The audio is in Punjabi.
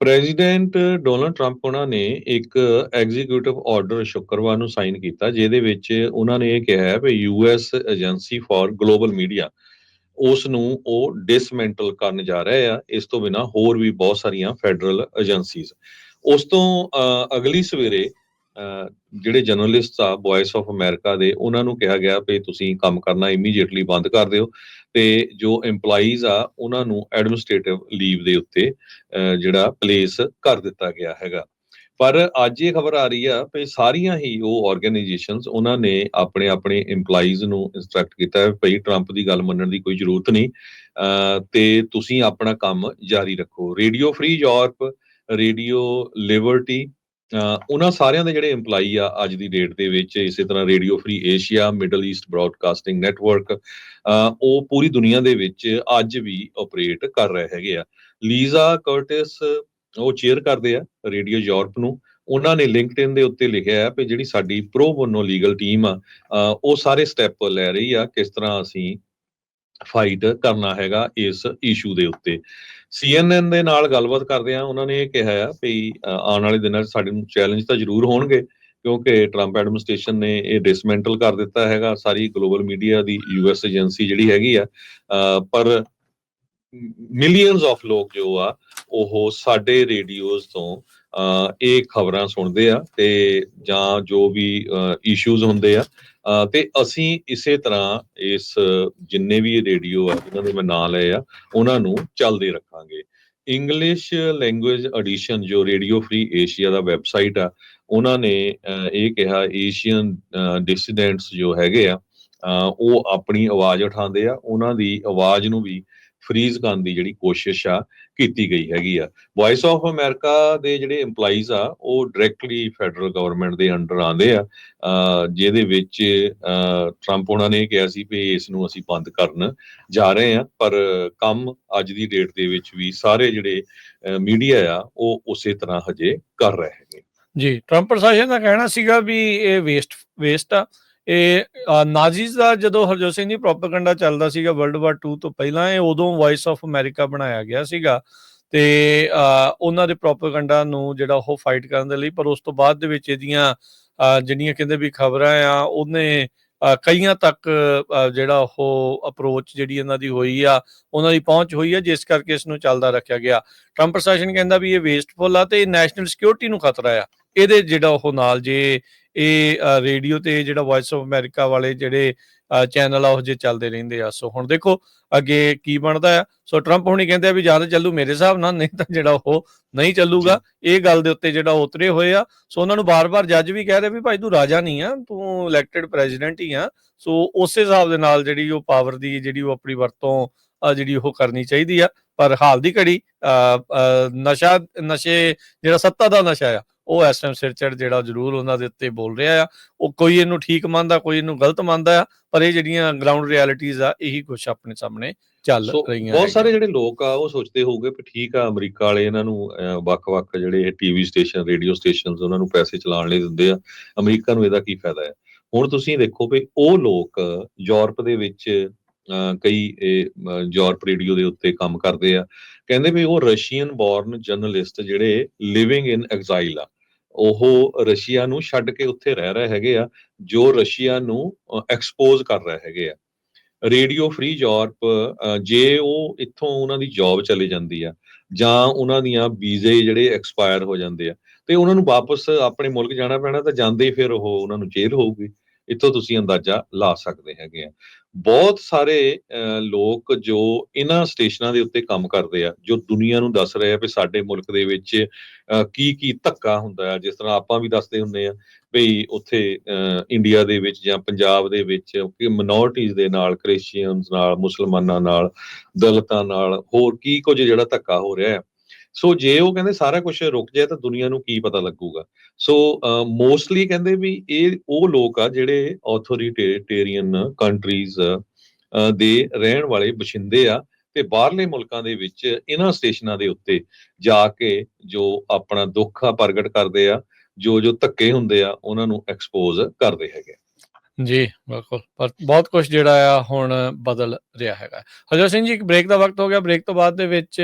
ਪ੍ਰੈਜ਼ੀਡੈਂਟ ਡੋਨਲਡ ਟਰੰਪ ਉਹਨਾਂ ਨੇ ਇੱਕ ਐਗਜ਼ੀਕਿਊਟਿਵ ਆਰਡਰ ਸ਼ੁੱਕਰਵਾਰ ਨੂੰ ਸਾਈਨ ਕੀਤਾ, ਜਿਹਦੇ ਵਿੱਚ ਉਹਨਾਂ ਨੇ ਇਹ ਕਿਹਾ ਹੈ ਵੀ US agency for global media ਉਸ ਨੂੰ ਉਹ ਡਿਸਮੈਂਟਲ ਕਰਨ ਜਾ ਰਿਹਾ ਆ, ਇਸ ਤੋਂ ਬਿਨਾ ਹੋਰ ਵੀ ਬਹੁਤ ਸਾਰੀਆਂ ਫੈਡਰਲ ਏਜੰਸੀਜ਼ ਉਸ ਤੋਂ ਅਗਲੀ ਸਵੇਰੇ ਜਿਹੜੇ ਜਰਨਲਿਸਟ ਆ ਵੌਇਸ ਆਫ ਅਮਰੀਕਾ ਦੇ ਉਹਨਾਂ ਨੂੰ ਕਿਹਾ ਗਿਆ ਵੀ ਤੁਸੀਂ ਕੰਮ ਕਰਨਾ ਇਮੀਡੀਏਟਲੀ ਬੰਦ ਕਰ ਦਿਓ ਤੇ ਜੋ EMPLOYEES ਆ ਉਹਨਾਂ ਨੂੰ ਐਡਮਿਨਿਸਟ੍ਰੇਟਿਵ ਲੀਵ ਦੇ ਉੱਤੇ ਜਿਹੜਾ ਪਲੇਸ ਕਰ ਦਿੱਤਾ ਗਿਆ ਹੈਗਾ। ਪਰ ਅੱਜ ਇਹ ਖਬਰ ਆ ਰਹੀ ਆ ਕਿ ਸਾਰੀਆਂ ਹੀ ਉਹ ਆਰਗੇਨਾਈਜੇਸ਼ਨਸ ਉਹਨਾਂ ਨੇ ਆਪਣੇ ਆਪਣੇ EMPLOYEES ਨੂੰ ਇਨਸਟਰਕਟ ਕੀਤਾ ਹੈ ਭਈ ਟਰੰਪ ਦੀ ਗੱਲ ਮੰਨਣ ਦੀ ਕੋਈ ਜ਼ਰੂਰਤ ਨਹੀਂ ਅਹ, ਤੇ ਤੁਸੀਂ ਆਪਣਾ ਕੰਮ ਜਾਰੀ ਰੱਖੋ। Radio Free Europe Radio Liberty ਉਹਨਾਂ ਸਾਰਿਆਂ ਦੇ ਜਿਹੜੇ EMPLOYEE ਆ ਅੱਜ ਦੀ ਡੇਟ ਦੇ ਵਿੱਚ, ਇਸੇ ਤਰ੍ਹਾਂ Radio Free Asia Middle East Broadcasting Network ਉਹ ਪੂਰੀ ਦੁਨੀਆ ਦੇ ਵਿੱਚ ਅੱਜ ਵੀ ਆਪਰੇਟ ਕਰ ਰਹੇ ਹੈਗੇ ਆ। ਲੀਜ਼ਾ ਕਰਟਿਸ ਉਹ ਚੇਅਰ ਕਰਦੇ ਆ ਰੇਡੀਓ ਯੂਰਪ ਨੂੰ। ਉਹਨਾਂ ਨੇ ਲਿੰਕਡਇਨ ਦੇ ਉੱਤੇ ਲਿਖਿਆ ਹੈ ਕਿ ਜਿਹੜੀ ਸਾਡੀ ਪ੍ਰੋ ਬੋਨੋ ਲੀਗਲ ਟੀਮ ਆ ਉਹ ਸਾਰੇ ਸਟੈਪ ਲੈ ਰਹੀ ਆ ਕਿਸ ਤਰ੍ਹਾਂ ਅਸੀਂ ਫਾਈਟ ਕਰਨਾ ਹੈਗਾ ਇਸ ਇਸ਼ੂ ਦੇ ਉੱਤੇ। CNN ਦੇ ਨਾਲ ਗੱਲਬਾਤ ਕਰਦੇ ਆ ਉਹਨਾਂ ਨੇ ਇਹ ਕਿਹਾ ਆ ਵੀ ਆਉਣ ਵਾਲੇ ਦਿਨਾਂ 'ਚ ਸਾਡੇ ਨੂੰ ਚੈਲੰਜ ਤਾਂ ਜ਼ਰੂਰ ਹੋਣਗੇ, ਕਿਉਂਕਿ ਟਰੰਪ ਐਡਮਿਨਿਸਟ੍ਰੇਸ਼ਨ ਨੇ ਇਹ ਡਿਸਮੈਂਟਲ ਕਰ ਦਿੱਤਾ ਹੈਗਾ, ਸਾਰੀ ਗਲੋਬਲ ਮੀਡੀਆ ਦੀ ਯੂਐਸ ਏਜੰਸੀ ਜਿਹੜੀ ਹੈਗੀ ਆ ਪਰ ਮਿਲੀਅਨਸ ਆਫ ਲੋਕ ਜੋ ਆ, ਉਹ ਸਾਡੇ ਰੇਡੀਓਜ਼ ਤੋਂ ਇਹ ਖਬਰਾਂ ਸੁਣਦੇ ਆ ਤੇ ਜਾਂ ਜੋ ਵੀ ਇਸ਼ੂਜ਼ ਹੁੰਦੇ ਆ ਤੇ ਅਸੀਂ ਇਸੇ ਤਰ੍ਹਾਂ ਇਸ ਜਿੰਨੇ ਵੀ ਰੇਡੀਓ ਆ ਜਿਨ੍ਹਾਂ ਦੇ ਮੈਂ ਨਾਂ ਲਏ ਆ ਉਹਨਾਂ ਨੂੰ ਚੱਲਦੇ ਰੱਖਾਂਗੇ। ਇੰਗਲਿਸ਼ ਲੈਂਗੁਏਜ ਐਡੀਸ਼ਨ ਜੋ ਰੇਡੀਓ ਫ੍ਰੀ ਏਸ਼ੀਆ ਦਾ ਵੈਬਸਾਈਟ ਆ ਉਹਨਾਂ ਨੇ ਅਹ, ਇਹ ਕਿਹਾ ਏਸ਼ੀਅਨ ਡਿਸੀਡੈਂਟਸ ਜੋ ਹੈਗੇ ਆ ਉਹ ਆਪਣੀ ਆਵਾਜ਼ ਉਠਾਉਂਦੇ ਆ ਉਹਨਾਂ ਦੀ ਆਵਾਜ਼ ਨੂੰ ਵੀ ਫ੍ਰੀਜ਼ ਕਰਨ ਦੀ ਜਿਹੜੀ ਕੋਸ਼ਿਸ਼ ਆ, ਕੀਤੀ ਗਈ ਹੈਗੀ ਆ। ਵੌਇਸ ਆਫ ਅਮਰੀਕਾ ਦੇ ਜਿਹੜੇ EMPLOYEES ਆ, ਉਹ ਡਾਇਰੈਕਟਲੀ ਫੈਡਰਲ ਗਵਰਨਮੈਂਟ ਦੇ ਅੰਡਰ ਆਉਂਦੇ ਆ। ਜਿਹਦੇ ਵਿੱਚ ਟਰੰਪ ਉਹਨਾਂ ਨੇ ਕਿਹਾ ਸੀ ਵੀ ਇਸ ਨੂੰ ਅਸੀਂ ਬੰਦ ਕਰਨ ਜਾ ਰਹੇ ਆ, ਪਰ ਕੰਮ ਅੱਜ ਦੀ ਡੇਟ ਦੇ ਵਿੱਚ ਵੀ ਸਾਰੇ ਜਿਹੜੇ ਮੀਡੀਆ ਆ, ਉਹ ਉਸੇ ਤਰ੍ਹਾਂ ਹਜੇ ਕਰ ਰਹੇ ਹੈਗੇ। ਜੀ ਟਰੰਪ ਪ੍ਰਸ਼ਾਸਨ ਦਾ ਕਹਿਣਾ ਸੀਗਾ ਵੀ ਇਹ ਵੇਸਟ ਵੇਸਟ ਆ। ਇਹ ਨਾਜ਼ੀਜ਼ ਦਾ ਜਦੋਂ ਹਰਜੋਤ ਸਿੰਘ ਦੀ ਪ੍ਰੋਪਗੈਂਡਾ ਚੱਲਦਾ ਸੀਗਾ ਵਰਲਡ ਵਾਰ 2 ਤੋਂ ਪਹਿਲਾਂ, ਇਹ ਉਦੋਂ ਵਾਇਸ ਆਫ ਅਮਰੀਕਾ ਬਣਾਇਆ ਗਿਆ ਸੀਗਾ ਤੇ ਉਹਨਾਂ ਦੇ ਪ੍ਰੋਪਗੈਂਡਾ ਨੂੰ ਜਿਹੜਾ ਉਹ ਫਾਈਟ ਕਰਨ ਦੇ ਲਈ, ਪਰ ਉਸ ਤੋਂ ਬਾਅਦ ਦੇ ਵਿੱਚ ਇਹਦੀਆਂ ਜਿਹੜੀਆਂ ਕਹਿੰਦੇ ਵੀ ਖਬਰਾਂ ਆ, ਉਹਨੇ ਕਈਆਂ ਤੱਕ ਜਿਹੜਾ ਉਹ ਅਪਰੋਚ ਜਿਹੜੀ ਇਹਨਾਂ ਦੀ ਹੋਈ ਆ, ਉਹਨਾਂ ਦੀ ਪਹੁੰਚ ਹੋਈ ਆ, ਜਿਸ ਕਰਕੇ ਇਸ ਨੂੰ ਚੱਲਦਾ ਰੱਖਿਆ ਗਿਆ। ਟਰੰਪ ਪ੍ਰਸ਼ਾਸਨ ਕਹਿੰਦਾ ਵੀ ਇਹ ਵੇਸਟਫੁਲ ਆ ਤੇ ਨੈਸ਼ਨਲ ਸਿਕਿਉਰਿਟੀ ਨੂੰ ਖਤਰਾ ਆ। ਇਹਦੇ ਜਿਹੜਾ ਉਹ ਨਾਲ ਜੇ ਇਹ ਰੇਡੀਓ ਤੇ ਜਿਹੜਾ ਵਾਇਸ ਆਫ ਅਮਰੀਕਾ ਵਾਲੇ ਜਿਹੜੇ ਚੈਨਲ ਆ ਉਹ ਜੇ ਚੱਲਦੇ ਰਹਿੰਦੇ ਆ। ਸੋ ਹੁਣ ਦੇਖੋ ਅੱਗੇ ਕੀ ਬਣਦਾ ਆ। ਸੋ ਟਰੰਪ ਹੁਣੀ ਕਹਿੰਦੇ ਆ ਵੀ ਜ਼ਿਆਦਾ ਚੱਲੂ ਮੇਰੇ ਹਿਸਾਬ ਨਾਲ ਨਹੀਂ ਤਾਂ ਜਿਹੜਾ ਉਹ ਨਹੀਂ ਚੱਲੂਗਾ। ਇਹ ਗੱਲ ਦੇ ਉੱਤੇ ਜਿਹੜਾ ਉਤਰੇ ਹੋਏ ਆ। ਸੋ ਉਹਨਾਂ ਨੂੰ ਬਾਰ-ਬਾਰ ਜੱਜ ਵੀ ਕਹਿ ਰਹੇ ਵੀ ਭਾਈ ਤੂੰ ਰਾਜਾ ਨਹੀਂ ਆ ਤੂੰ ਇਲੈਕਟਿਡ ਪ੍ਰੈਜ਼ੀਡੈਂਟ ਹੀ ਆ। ਸੋ ਉਸੇ ਹਿਸਾਬ ਦੇ ਨਾਲ ਜਿਹੜੀ ਉਹ ਪਾਵਰ ਦੀ ਜਿਹੜੀ ਉਹ ਆਪਣੀ ਵਰਤੋਂ ਆ ਜਿਹੜੀ ਉਹ ਕਰਨੀ ਚਾਹੀਦੀ ਆ। ਪਰ ਹਾਲ ਦੀ ਘੜੀ ਨਸ਼ਾ ਨਸ਼ੇ ਜਿਹੜਾ ਸੱਤਾ ਦਾ ਨਸ਼ਾ ਆ ਉਹ ਇਸ ਟਾਈਮ ਸਿਰ ਚੜ ਜਿਹੜਾ ਜ਼ਰੂਰ ਉਹਨਾਂ ਦੇ ਉੱਤੇ ਬੋਲ ਰਿਹਾ ਆ ਉਹ ਕੋਈ ਇਹਨੂੰ ਠੀਕ ਮੰਨਦਾ ਕੋਈ ਇਹਨੂੰ ਗਲਤ ਮੰਨਦਾ ਆ ਪਰ ਇਹ ਜਿਹੜੀਆਂ ਗਰਾਊਂਡ ਰਿਐਲਿਟੀਜ਼ ਆ ਇਹੀ ਕੁਝ ਆਪਣੇ ਸਾਹਮਣੇ ਚੱਲ ਰਹੀਆਂ ਬਹੁਤ ਸਾਰੇ। ਜਿਹੜੇ ਲੋਕ ਆ ਉਹ ਸੋਚਦੇ ਹੋਊਗੇ ਕਿ ਠੀਕ ਆ ਅਮਰੀਕਾ ਵਾਲੇ ਇਹਨਾਂ ਨੂੰ ਵੱਖ-ਵੱਖ ਜਿਹੜੇ ਟੀਵੀ ਸਟੇਸ਼ਨ ਰੇਡੀਓ ਸਟੇਸ਼ਨਸ ਉਹਨਾਂ ਨੂੰ ਪੈਸੇ ਚਲਾਉਣ ਲਈ ਦਿੰਦੇ ਆ ਅਮਰੀਕਾ ਨੂੰ ਇਹਦਾ ਕੀ ਫਾਇਦਾ ਹੈ ਹੁਣ ਤੁਸੀਂ ਦੇਖੋ ਵੀ ਉਹ ਲੋਕ ਯੂਰਪ ਦੇ ਵਿੱਚ ਕਈ ਯੂਰਪ ਰੇਡੀਓ ਦੇ ਉੱਤੇ ਕੰਮ ਕਰਦੇ ਆ ਕਹਿੰਦੇ ਵੀ ਉਹ ਰਸ਼ੀਅਨ ਬੋਰਨ ਜਰਨਲਿਸਟ ਜਿਹੜੇ ਲਿਵਿੰਗ ਇਨ ਐਗਜ਼ਾਈਲ ਆ ਉਹ ਰਸ਼ੀਆ ਨੂੰ ਛੱਡ ਕੇ ਉੱਥੇ ਰਹਿ ਰਹੇ ਹੈਗੇ ਆ, ਜੋ ਰਸ਼ੀਆ ਨੂੰ ਐਕਸਪੋਜ਼ ਕਰ ਰਹੇ ਹੈਗੇ ਆ। ਰੇਡੀਓ ਫ੍ਰੀ ਯੂਰਪ ਜੇ ਉਹ ਇੱਥੋਂ ਉਹਨਾਂ ਦੀ ਜੌਬ ਚਲੇ ਜਾਂਦੀ ਆ, ਜਾਂ ਉਹਨਾਂ ਦੀਆਂ ਵੀਜ਼ੇ ਜਿਹੜੇ ਐਕਸਪਾਇਰ ਹੋ ਜਾਂਦੇ ਆ, ਤੇ ਉਹਨਾਂ ਨੂੰ ਵਾਪਸ ਆਪਣੇ ਮੁਲਕ ਜਾਣਾ ਪੈਣਾ, ਤਾਂ ਜਾਂਦੇ ਹੀ ਫਿਰ ਉਹ ਉਹਨਾਂ ਨੂੰ ਜੇਲ੍ਹ ਹੋਊਗੀ। ਇੱਥੋਂ ਤੁਸੀਂ ਅੰਦਾਜ਼ਾ ਲਾ ਸਕਦੇ ਹੈਗੇ ਆ। ਬਹੁਤ ਸਾਰੇ ਅਹ, ਲੋਕ ਜੋ ਇਹਨਾਂ ਸਟੇਸ਼ਨਾਂ ਦੇ ਉੱਤੇ ਕੰਮ ਕਰਦੇ ਆ ਜੋ ਦੁਨੀਆ ਨੂੰ ਦੱਸ ਰਹੇ ਆ ਵੀ ਸਾਡੇ ਮੁਲਕ ਦੇ ਵਿੱਚ ਅਹ, ਕੀ ਕੀ ਧੱਕਾ ਹੁੰਦਾ ਆ ਜਿਸ ਤਰ੍ਹਾਂ ਆਪਾਂ ਵੀ ਦੱਸਦੇ ਹੁੰਦੇ ਆ ਵੀ ਉੱਥੇ ਅਹ, ਇੰਡੀਆ ਦੇ ਵਿੱਚ ਜਾਂ ਪੰਜਾਬ ਦੇ ਵਿੱਚ ਕਿ ਮਿਨੋਰਟੀਜ਼ ਦੇ ਨਾਲ ਕ੍ਰਿਸਚੀਅਨਸ ਨਾਲ ਮੁਸਲਮਾਨਾਂ ਨਾਲ ਦਲਿਤਾਂ ਨਾਲ ਹੋਰ ਕੀ ਕੁਝ ਜਿਹੜਾ ਧੱਕਾ ਹੋ ਰਿਹਾ ਹੈ ਸੋ ਜੇ ਉਹ ਕਹਿੰਦੇ ਸਾਰਾ ਕੁਝ ਰੁਕ ਜਾਏ ਤਾਂ ਦੁਨੀਆ ਨੂੰ ਕੀ ਪਤਾ ਲੱਗੂਗਾ? ਸੋ ਮੋਸਟਲੀ ਕਹਿੰਦੇ ਵੀ ਇਹ ਉਹ ਲੋਕ ਆ ਜਿਹੜੇ ਆਥੋਰੀਟੇਰੀਅਨ ਕੰਟਰੀਜ਼ ਦੇ ਰਹਿਣ ਵਾਲੇ ਬਸ਼ਿੰਦੇ ਆ ਤੇ ਬਾਹਰਲੇ ਮੁਲਕਾਂ ਦੇ ਵਿੱਚ ਇਹਨਾਂ ਸਟੇਸ਼ਨਾਂ ਦੇ ਉੱਤੇ ਜਾ ਕੇ ਜੋ ਆਪਣਾ ਦੁੱਖ ਆ ਪ੍ਰਗਟ ਕਰਦੇ ਆ, ਜੋ ਜੋ ਧੱਕੇ ਹੁੰਦੇ ਆ, ਉਹਨਾਂ ਨੂੰ ਐਕਸਪੋਜ਼ ਕਰਦੇ ਹੈਗੇ ਜੀ, ਬਿਲਕੁਲ। ਪਰ ਬਹੁਤ ਕੁਝ ਜਿਹੜਾ ਆ ਹੁਣ ਬਦਲ ਰਿਹਾ ਹੈਗਾ। ਹਰਜੋਤ ਸਿੰਘ ਜੀ, ਇੱਕ ਬ੍ਰੇਕ ਦਾ ਵਕਤ ਹੋ ਗਿਆ। ਬ੍ਰੇਕ ਤੋਂ ਬਾਅਦ ਦੇ ਵਿੱਚ